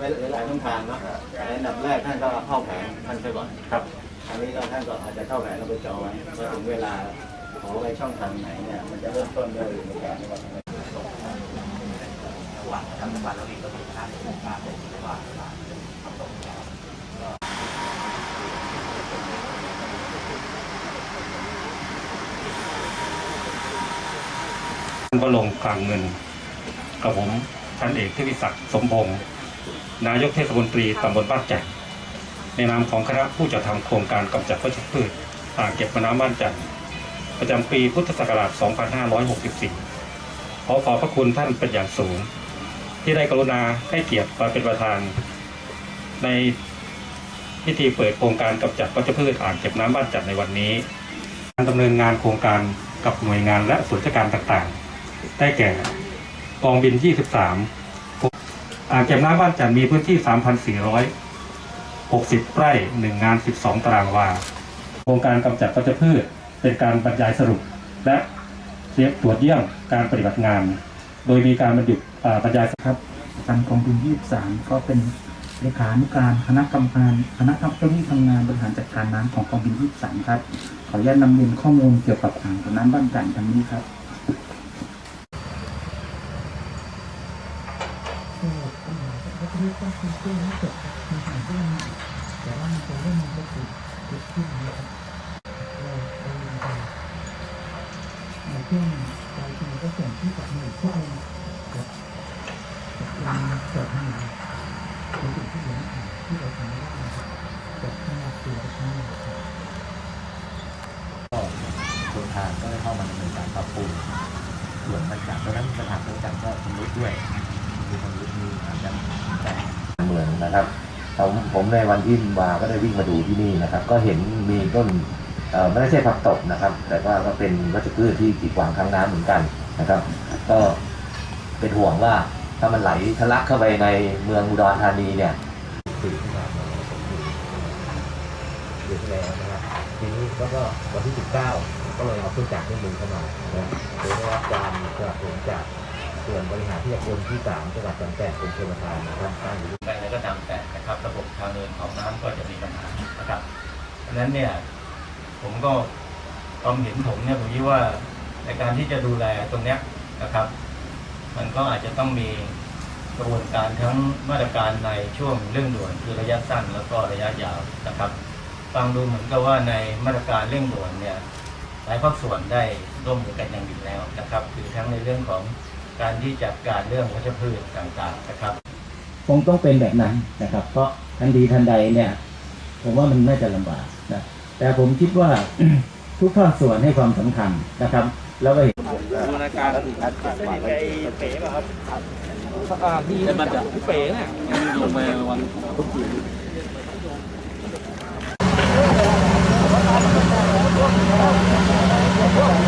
ก็เป็นหลายช่องทางเนาะแต่อันดับแรกท่านก็เข้าแผนท่านไปก่อนครับ อันนี้ก็ท่านก็อาจจะเข้าแผนเราไปจอไว้ว่าถึงเวลาขอไปช่องทางไหนเนี่ยมันจะเริ่มต้นด้วยในแผนว่าหวังทำวันเราเองก็มีการโครงการเป็นว่าท่านก็ลงกลางเงิน กับผมพันเอกเทวิศักดิ์สมพงศ์ นายกเทศมนตรีตำบลบ้านจักในนามของคณะผู้จัดทำโครงการกำจัดวัชพืชอ่างเก็บมน้ำบ้านจันทร์ประจำปีพุทธศักราช 2564 ขอขอบพระคุณท่านเป็นอย่างสูง ที่ได้กรุณาให้เกียรติมาเป็นประธาน ในพิธีเปิดโครงการกำจัดวัชพืชอ่างเก็บน้ำบ้านจันทร์ในวันนี้ การดำเนินงานโครงการกับหน่วยงานและส่วนราชการต่างๆ ได้แก่กองบิน 23 อ่างเก็บน้ำบ้านจันมีพื้นที่ 3,460 ไร่ 1 งาน 12 ตารางวา โครงการกำจัดวัชพืช เป็นการบรรยายสรุป และเทียบตรวจเยี่ยมการปฏิบัติงาน โดยมีการบรรยุบรรยายครับประจำกองทุน23 ก็เป็นเลขานุการคณะกรรมการคณะเจ้าหน้าที่ทำงานบริหารจัดการน้ำของกองทุน23 ครับ ขออนุญาตนำเรียนข้อมูลเกี่ยวกับอ่างเก็บน้ำบ้านจันทร์ ดังนี้ครับในช่วงปลายปีก็ส่งที่กับหน่วยข้อมูลกับกับเกิดให้เราเป็นสิ่งที่เหลือที่เราทำได้กับขนาดตัวทั้งหมดครับส่วนทางก็ได้เข้ามาดำเนินการปรับปรุงส่วนมันจากเพราะนั้นสถานบริการก็ชำรุดด้วย มีชำรุดมีอาจจะเมืองนะครับผมผมในวันที่มาก็ได้วิ่งมาดูที่นี่นะครับ ก็เห็นมีต้นไม่ได้ใช่ผักตบนะครับ แต่ว่าก็เป็นวัชพืชที่กีดขวางทางน้ำเหมือนกันนะครับ ก็เป็นห่วงว่าถ้ามันไหลทะลักเข้าไปในเมืองอุดรธานีเนี่ยตื่นขึ้นมาเดือนที่แล้วนะครับทีนี้ก็ก็วันที่ 19 ก็เลยเอาเครื่องจักรเครื่องมือเข้ามานะโดยได้รับการสนับสนุนจาก ส่วนบริหารที่จะคนที่3จังหวัดขอนแก่นเป็นชลประทานนะครับตั้งอยู่แต่อะไรก็ตามแต่นะครับ ระบบทางเดินของน้ำก็จะมีปัญหานะครับดังนั้นเนี่ยผมก็ความเห็นผมเนี่ยผมคิดว่าในการที่จะดูแลตรงเนี้ยนะครับ มันก็อาจจะต้องมีกระบวนการทั้งมาตรการในช่วงเร่งด่วนคือระยะสั้นแล้วก็ระยะยาวนะครับฟังดูเหมือนกับว่าในมาตรการเร่งด่วนเนี่ยหลายภาคส่วนได้ร่วมมือกันอย่างดีแล้วนะครับ คือทั้งในเรื่องของ การที่จัดการเรื่องวัชพืชต่างๆนะครับ คงต้องเป็นแบบนั้นนะครับ เพราะทันทีทันใดเนี่ย ผมว่ามันน่าจะลำบากนะแต่ผมคิดว่าทุกภาคส่วนให้ความสำคัญนะครับ แล้วก็เห็นเ